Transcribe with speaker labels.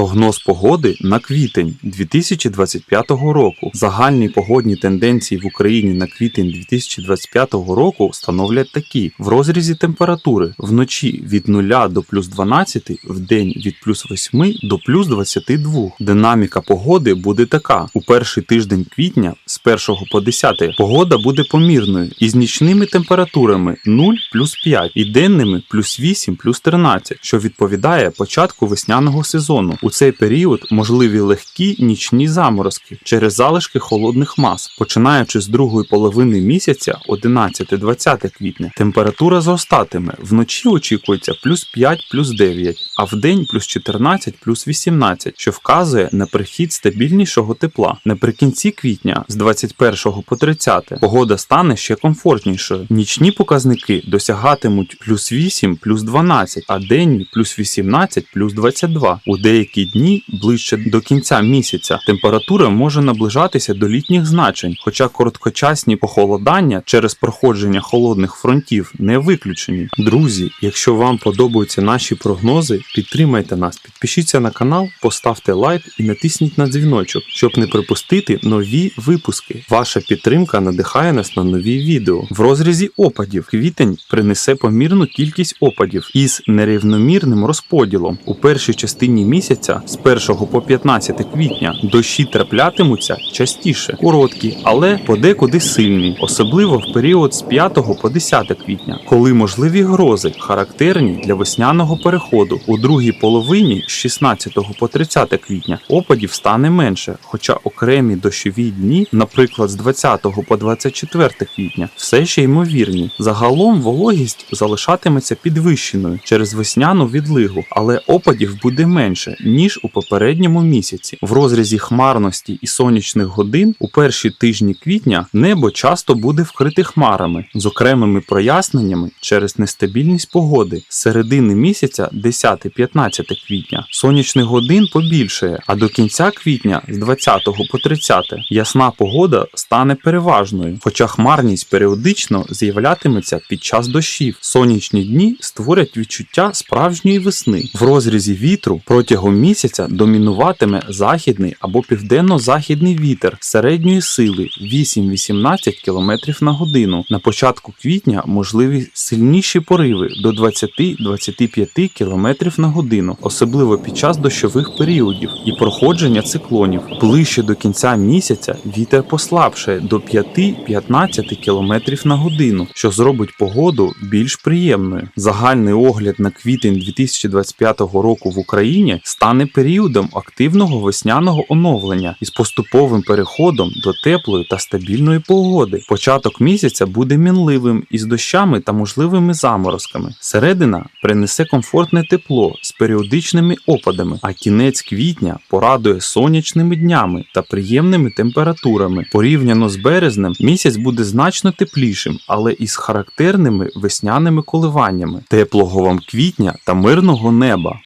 Speaker 1: Прогноз погоди на квітень 2025 року. Загальні погодні тенденції в Україні на квітень 2025 року становлять такі: в розрізі температури вночі від 0 до плюс 12, в день від плюс 8 до плюс 22. Динаміка погоди буде така: у перший тиждень квітня з 1 по 10 погода буде помірною із нічними температурами 0 плюс 5 і денними плюс 8 плюс 13, що відповідає початку весняного сезону. У цей період можливі легкі нічні заморозки через залишки холодних мас. Починаючи з другої половини місяця, 11-20 квітня, температура зростатиме. Вночі очікується плюс 5 плюс 9, а в день плюс 14 плюс 18, що вказує на прихід стабільнішого тепла. Наприкінці квітня з 21 по 30 погода стане ще комфортнішою. Нічні показники досягатимуть плюс 8 плюс 12, а денні плюс 18 плюс 22. У деякі дні ближче до кінця місяця температура може наближатися до літніх значень, хоча короткочасні похолодання через проходження холодних фронтів не виключені. Друзі, якщо вам подобаються наші прогнози, підтримайте нас, підпишіться на канал, поставте лайк і натисніть на дзвіночок, щоб не пропустити нові випуски. Ваша підтримка надихає нас на нові відео. В розрізі опадів квітень принесе помірну кількість опадів із нерівномірним розподілом. У першій частині місяця з 1 по 15 квітня дощі траплятимуться частіше, короткі, але подекуди сильні, особливо в період з 5 по 10 квітня, коли можливі грози характерні для весняного переходу. У другій половині з 16 по 30 квітня опадів стане менше, хоча окремі дощові дні, наприклад, з 20 по 24 квітня, все ще ймовірні. Загалом вологість залишатиметься підвищеною через весняну відлигу, але опадів буде менше ніж у попередньому місяці. В розрізі хмарності і сонячних годин у перші тижні квітня небо часто буде вкрите хмарами з окремими проясненнями через нестабільність погоди. З середини місяця 10-15 квітня сонячних годин побільшає, а до кінця квітня з 20 по 30 ясна погода стане переважною, хоча хмарність періодично з'являтиметься під час дощів. Сонячні дні створять відчуття справжньої весни. В розрізі вітру протягом місяця домінуватиме західний або південно-західний вітер середньої сили 8-18 км на годину. На початку квітня можливі сильніші пориви до 20-25 км на годину, особливо під час дощових періодів і проходження циклонів. Ближче до кінця місяця вітер послабшає до 5-15 км на годину, що зробить погоду більш приємною. Загальний огляд на квітень 2025 року в Україні стане періодом активного весняного оновлення із поступовим переходом до теплої та стабільної погоди. Початок місяця буде мінливим із дощами та можливими заморозками. Середина принесе комфортне тепло з періодичними опадами, а кінець квітня порадує сонячними днями та приємними температурами. Порівняно з березнем, місяць буде значно теплішим, але із характерними весняними коливаннями, теплого вам квітня та мирного неба.